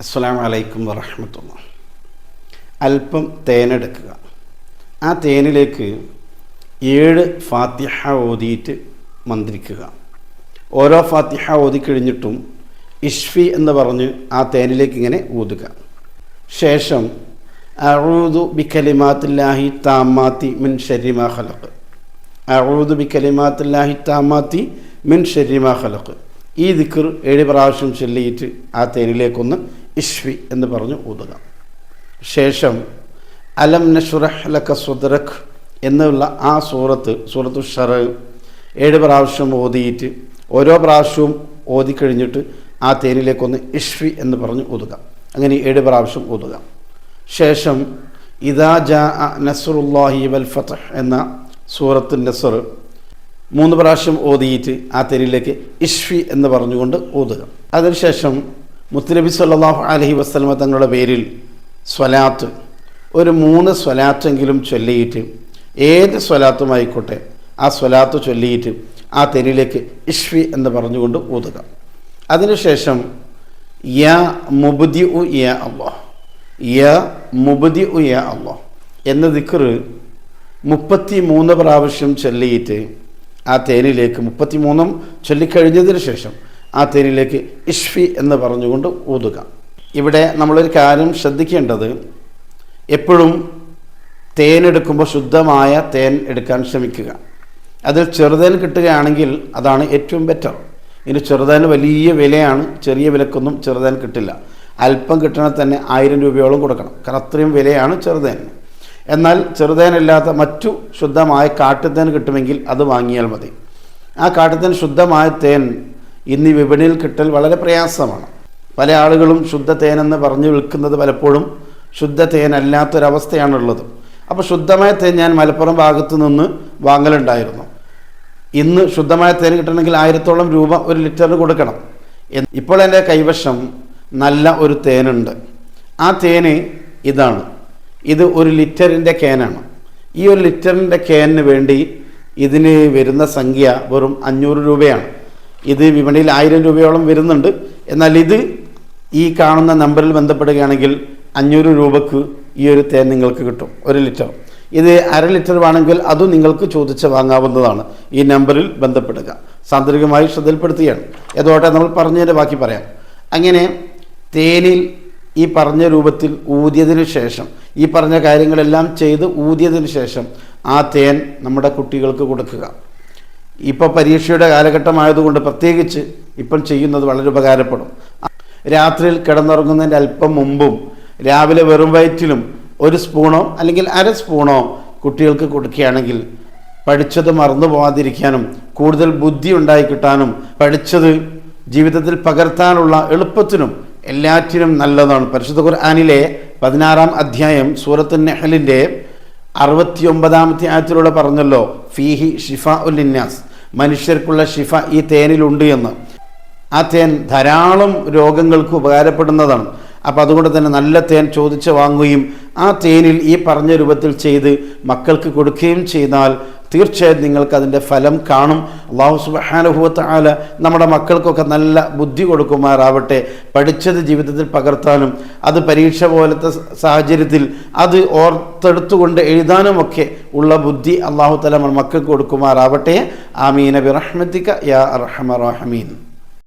അസ്സാം വലൈക്കും വറഹമത്തുള്ള അല്പം തേനെടുക്കുക. ആ തേനിലേക്ക് ഏഴ് ഫാത്തിഹ ഓതിയിട്ട് മന്ത്രിക്കുക. ഓരോ ഫാത്തിഹ ഓതി കഴിഞ്ഞിട്ടും ഇഷ്ഫി എന്ന് പറഞ്ഞ് ആ തേനിലേക്ക് ഇങ്ങനെ ഊതുക ശേഷം അഴൂദു ബിക്കലിമാത്തില്ലാഹി താമാത്തി മിൻ ഷരിമാ ഖലഖ്. അഴൂദു ബി കലിമാത്തില്ലാഹി താമാത്തി മിൻ ഷരിമാ ഖലഖ്. ഈ ദിക്കർ ഏഴ് പ്രാവശ്യം ചൊല്ലിയിട്ട് ആ തേനിലേക്കൊന്ന് ഇഷ്വി എന്ന് പറഞ്ഞ് ഊതുക. ശേഷം അലം നഷുറഹ് ലക്ക സുദ്രഖ് എന്നുള്ള ആ സൂറത്ത് സൂറത്തു ഷറ ഏഴ് പ്രാവശ്യം ഓതിയിട്ട് ഓരോ പ്രാവശ്യവും ഓതിക്കഴിഞ്ഞിട്ട് ആ തേനിലേക്കൊന്ന് ഇഷ്വി എന്ന് പറഞ്ഞ് ഊതുക. അങ്ങനെ ഏഴ് പ്രാവശ്യം ഊതുക. ശേഷം ഇദാ ജാ നസറുല്ലാഹി വൽ ഫതഹ് എന്ന സൂറത്ത് നസർ മൂന്ന് പ്രാവശ്യം ഓതിയിട്ട് ആ തെരിയിലേക്ക് ഇഷ്ഫി എന്ന് പറഞ്ഞുകൊണ്ട് ഓതുക. അതിനുശേഷം മുത്തുനബി സല്ലാഹു അലഹി വസ്ലമ തങ്ങളുടെ പേരിൽ സ്വലാത്ത് ഒരു മൂന്ന് സ്വലാത്തെങ്കിലും ചൊല്ലിയിട്ട് ഏത് സ്വലാത്തുമായിക്കോട്ടെ ആ സ്വലാത്ത് ചൊല്ലിയിട്ട് ആ തെരിയിലേക്ക് ഇഷ്ഫി എന്ന് പറഞ്ഞുകൊണ്ട് ഓതുക. അതിനുശേഷം യ മുബുദി ഉ യ അള്ളോ യ മുബുദി ഉ യ അള്ളോ എന്ന ദിക്കറ് മുപ്പത്തി മൂന്ന് പ്രാവശ്യം ചൊല്ലിയിട്ട് ആ തേനിലേക്ക് മുപ്പത്തിമൂന്നും ചൊല്ലിക്കഴിഞ്ഞതിന് ശേഷം ആ തേനിലേക്ക് ഇഷ്ഫി എന്ന് പറഞ്ഞുകൊണ്ട് ഊതുക. ഇവിടെ നമ്മളൊരു കാര്യം ശ്രദ്ധിക്കേണ്ടത് എപ്പോഴും തേനെടുക്കുമ്പോൾ ശുദ്ധമായ തേൻ എടുക്കാൻ ശ്രമിക്കുക. അതിൽ ചെറുതേൻ കിട്ടുകയാണെങ്കിൽ അതാണ് ഏറ്റവും ബെറ്റർ ഇനി ചെറുതേന് വലിയ വിലയാണ് ചെറിയ വിലക്കൊന്നും ചെറുതേൻ കിട്ടില്ല. അല്പം കിട്ടണ തന്നെ ആയിരം രൂപയോളം കൊടുക്കണം. കാരണം അത്രയും വിലയാണ് ചെറുതേന്. എന്നാൽ ചെറുതേനല്ലാത്ത മറ്റു ശുദ്ധമായ കാട്ടുതേൻ കിട്ടുമെങ്കിൽ അത് വാങ്ങിയാൽ മതി. ആ കാട്ടുതേൻ ശുദ്ധമായ തേൻ ഇന്ന് വിപണിയിൽ കിട്ടൽ വളരെ പ്രയാസമാണ്. പല ആളുകളും ശുദ്ധ തേനെന്ന് പറഞ്ഞു വിൽക്കുന്നത് പലപ്പോഴും ശുദ്ധ തേനല്ലാത്തൊരവസ്ഥയാണുള്ളത്. അപ്പോൾ ശുദ്ധമായ തേൻ ഞാൻ മലപ്പുറം ഭാഗത്ത് നിന്ന് വാങ്ങലുണ്ടായിരുന്നു. ഇന്ന് ശുദ്ധമായ തേൻ കിട്ടണമെങ്കിൽ ആയിരത്തോളം രൂപ ഒരു ലിറ്ററിന് കൊടുക്കണം. ഇപ്പോൾ എന്റെ കൈവശം നല്ല ഒരു തേനുണ്ട്. ആ തേന് ഇതാണ്. ഇത് ഒരു ലിറ്ററിന്റെ ക്യാനാണ് ഈ ഒരു ലിറ്ററിന്റെ ക്യാനിന് വേണ്ടി ഇതിന് വരുന്ന സംഖ്യ വെറും അഞ്ഞൂറ് രൂപയാണ്. ഇത് വിപണിയിൽ ആയിരം രൂപയോളം വരുന്നുണ്ട്. എന്നാൽ ഇത് ഈ കാണുന്ന നമ്പറിൽ ബന്ധപ്പെടുകയാണെങ്കിൽ അഞ്ഞൂറ് രൂപക്ക് ഈ ഒരു തേൻ നിങ്ങൾക്ക് കിട്ടും ഒരു ലിറ്റർ. ഇത് അര ലിറ്റർ വേണമെങ്കിൽ അതും നിങ്ങൾക്ക് ചോദിച്ച് വാങ്ങാവുന്നതാണ് ഈ നമ്പറിൽ ബന്ധപ്പെടുക. സാന്ദർഭികമായി ശ്രദ്ധയിൽപ്പെടുത്തുകയാണ്. ഏതോട്ടെ നമ്മൾ പറഞ്ഞതിന്റെ ബാക്കി പറയാം. അങ്ങനെ തേനിൽ ഈ പറഞ്ഞ രൂപത്തിൽ ഊതിയതിനു ശേഷം ഈ പറഞ്ഞ കാര്യങ്ങളെല്ലാം ചെയ്ത് ഊതിയതിന് ശേഷം ആ തേൻ നമ്മുടെ കുട്ടികൾക്ക് കൊടുക്കുക. ഇപ്പോൾ പരീക്ഷയുടെ കാലഘട്ടമായതുകൊണ്ട് പ്രത്യേകിച്ച് ഇപ്പം ചെയ്യുന്നത് വളരെ ഉപകാരപ്പെടും. രാത്രിയിൽ കിടന്നുറങ്ങുന്നതിന്റെ അല്പം മുമ്പും രാവിലെ വെറും വയറ്റിലും ഒരു സ്പൂണോ അല്ലെങ്കിൽ അര സ്പൂണോ കുട്ടികൾക്ക് കൊടുക്കുകയാണെങ്കിൽ പഠിച്ചത് മറന്നു പോകാതിരിക്കാനും കൂടുതൽ ബുദ്ധി ഉണ്ടായി കിട്ടാനും പഠിച്ചത് ജീവിതത്തിൽ പകർത്താനുള്ള എളുപ്പത്തിനും എല്ലാറ്റിനും നല്ലതാണ്. പരിശുദ്ധ ഖുർആാനിലെ പതിനാറാം അധ്യായം സൂറത്ത് നെഹലിന്റെ അറുപത്തി ഒമ്പതാമത്തെ ആയത്തിലൂടെ പറഞ്ഞല്ലോ ഫീഹി ഷിഫ ഉല്ലിന്യാസ് മനുഷ്യർക്കുള്ള ഷിഫ ഈ തേനിലുണ്ട് എന്ന്. ആ തേൻ ധാരാളം രോഗങ്ങൾക്ക് ഉപകാരപ്പെടുന്നതാണ്. അപ്പോൾ അതുകൊണ്ട് തന്നെ നല്ല തേൻ ചോദിച്ച് വാങ്ങുകയും ആ തേനിൽ ഈ പറഞ്ഞ രൂപത്തിൽ ചെയ്ത് മക്കൾക്ക് കൊടുക്കുകയും ചെയ്താൽ തീർച്ചയായും നിങ്ങൾക്ക് അതിന്റെ ഫലം കാണും. അള്ളാഹു സുബാനുഭവത്ത് ആല നമ്മുടെ മക്കൾക്കൊക്കെ നല്ല ബുദ്ധി കൊടുക്കുമാറാവട്ടെ. പഠിച്ചത് ജീവിതത്തിൽ പകർത്താനും അത് പരീക്ഷ പോലത്തെ സാഹചര്യത്തിൽ അത് ഓർത്തെടുത്തുകൊണ്ട് എഴുതാനുമൊക്കെ ഉള്ള ബുദ്ധി അള്ളാഹു തല മക്കൾക്ക് കൊടുക്കുമാറാവട്ടെ. ആമീന ബിറഹ്മത്തിക്ക യാ അർഹമ റഹമീൻ.